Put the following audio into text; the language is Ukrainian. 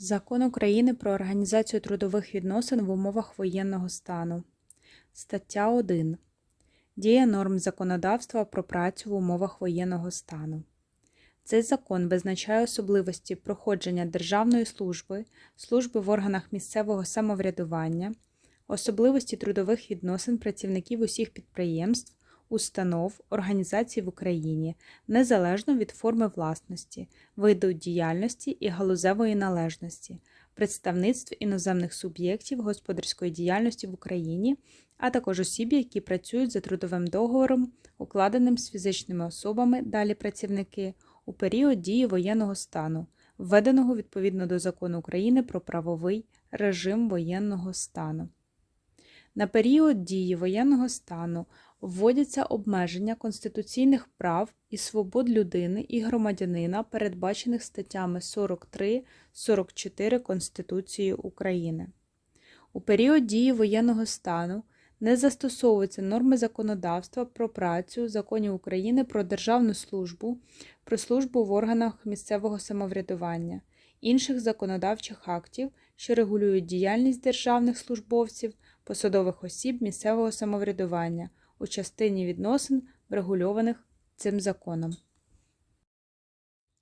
Закон України про організацію трудових відносин в умовах воєнного стану. Стаття 1. Дія норм законодавства про працю в умовах воєнного стану. Цей закон визначає особливості проходження державної служби, служби в органах місцевого самоврядування, особливості трудових відносин працівників усіх підприємств, установ, організацій в Україні, незалежно від форми власності, виду діяльності і галузевої належності, представництв іноземних суб'єктів господарської діяльності в Україні, а також осіб, які працюють за трудовим договором, укладеним з фізичними особами, далі працівники, у період дії воєнного стану, введеного відповідно до Закону України про правовий режим воєнного стану. На період дії воєнного стану вводяться обмеження конституційних прав і свобод людини і громадянина, передбачених статтями 43-44 Конституції України. У період дії воєнного стану не застосовуються норми законодавства про працю, законів України про державну службу, про службу в органах місцевого самоврядування, інших законодавчих актів, що регулюють діяльність державних службовців, посадових осіб місцевого самоврядування у частині відносин, врегульованих цим законом.